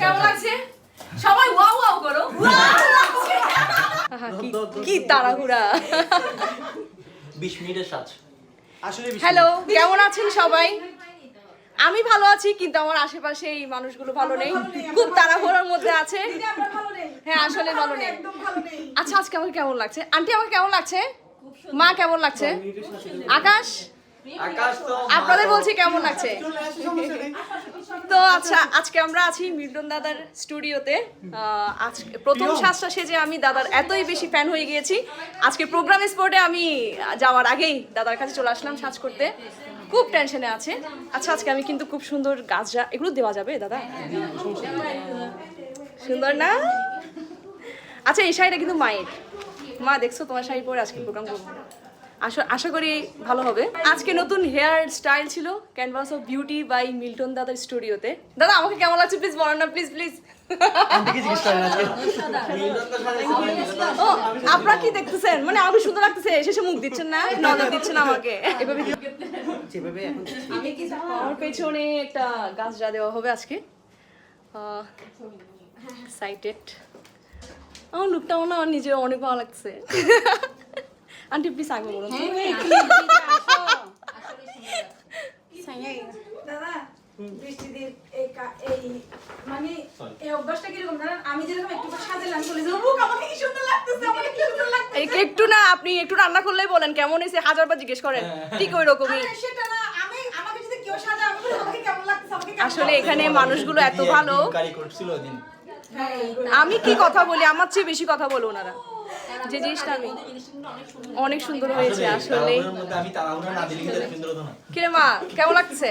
কেমন লাগছে সবাই ওয়াও ওয়াও করো। আহা, কি- তাড়াহুড়া। বিশ মিনিটের সাজ। আসলে হ্যালো কেমন আছেন সবাই? আমি ভালো আছি কিন্তু আমার আশেপাশে এই মানুষগুলো ভালো নেই। খুব তাড়াহুড়োর মধ্যে আছে। হ্যাঁ আসলে ভালো নেই। আচ্ছা আজকে আমাকে কেমন লাগছে? আন্টি আমাকে কেমন লাগছে? মা কেমন লাগছে? আকাশ? আকাশ আপনাদের বলছি কেমন লাগছে? তো আচ্ছা আজকে আমরা আছি মিল্টন দাদার স্টুডিওতে। আজকে প্রথম সাজটা সেজে আমি দাদার এতই বেশি ফ্যান হয়ে গিয়েছি। আজকে প্রোগ্রাম স্পোর্টে আমি যাওয়ার আগেই দাদার কাছে চলে আসলাম সাজ করতে। খুব টেনশনে আছে। আচ্ছা আজকে আমি কিন্তু খুব সুন্দর গাছরা এগুলো দেওয়া যাবে দাদা? সুন্দর না? আচ্ছা এই শাড়িটা কিন্তু মায়ের। মা দেখছ তোমার শাড়ি পরে আজকে প্রোগ্রাম করব। আশা আশা করি ভালো হবে। আজকে নতুন হেয়ার স্টাইল ছিল canvas of beauty by Milton দাদার স্টুডিওতে। দাদা আমাকে কেমন লাগছে? প্লিজ বলো না প্লিজ প্লিজ আপনারা কি দেখতেছেন? মানে আমাকে সুন্দর লাগতেছে শেষে মুখ দিচ্ছেন না নজর দিচ্ছেন আমাকে। এভাবে আমার পেছনে একটা গাছ যা দেওয়া হবে আজকে। সাইটেড আমার লুকটাও না আমার নিজে অনেক ভালো লাগছে। আন্টি প্লিজ আগে বলুন। দাদা বৃষ্টিদির এই মানে এই অভ্যাসটা কীরকম জানেন? আমি যেরকম একটু করে সাজালাম বলে যে "উফ, আমাকে কি সুন্দর লাগতেছে আমাকে কি সুন্দর লাগতেছে। এই একটু না আপনি একটু রান্না করলেই বলেন কেমন হয়েছে? হাজারবার জিজ্ঞেস করেন ঠিক ওই রকমই সেটা না আমি আমাকে যদি কেউ সাজায় আমি বলি, আমাকে কেমন লাগতেছে আমাকে আসলে এখানে মানুষগুলো এত ভালো। ওদিন। আমি কি কথা বলি? আমার চেয়ে বেশি কথা বলো ওনারা। যে জিনিসটা আমি অনেক সুন্দর হয়েছে আসলে কিরে মা কেমন লাগছে?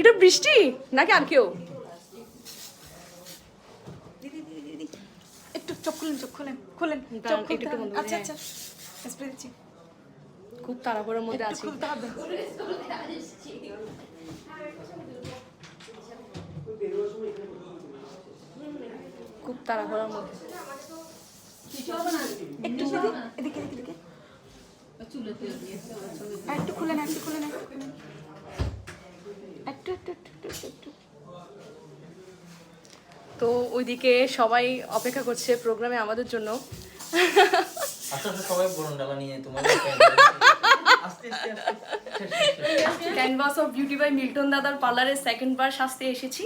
এটা বৃষ্টি? নাকি আর কেউ? একটু চোখ খুলেন চোখ খুলেন খুলেন। আচ্ছা হ্যাঁ। আচ্ছা স্প্রে দিচ্ছি। খুব তাড়াহুড়োর মধ্যে একটু আছি। তাড়াহুড়োর মধ্যে। একটু এদিকে এদিকে এদিকে। একটু তো ওইদিকে সবাই অপেক্ষা করছে প্রোগ্রামে আমাদের জন্য। আস্তে আস্তে সবাই বলুন ডালা নিয়ে তোমার আস্তে আস্তে canvas of beauty by Milton দাদার পার্লারে সেকেন্ড বার সাজতে এসেছি।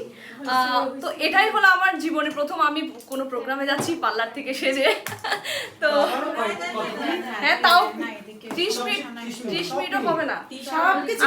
তো এটাই হলো আমার জীবনে প্রথম আমি কোনো প্রোগ্রামে যাচ্ছি পার্লার থেকে সেজে। তো হ্যাঁ তাও ত্রিশ মিনিট ত্রিশ মিনিটও হবে না। সব কিছু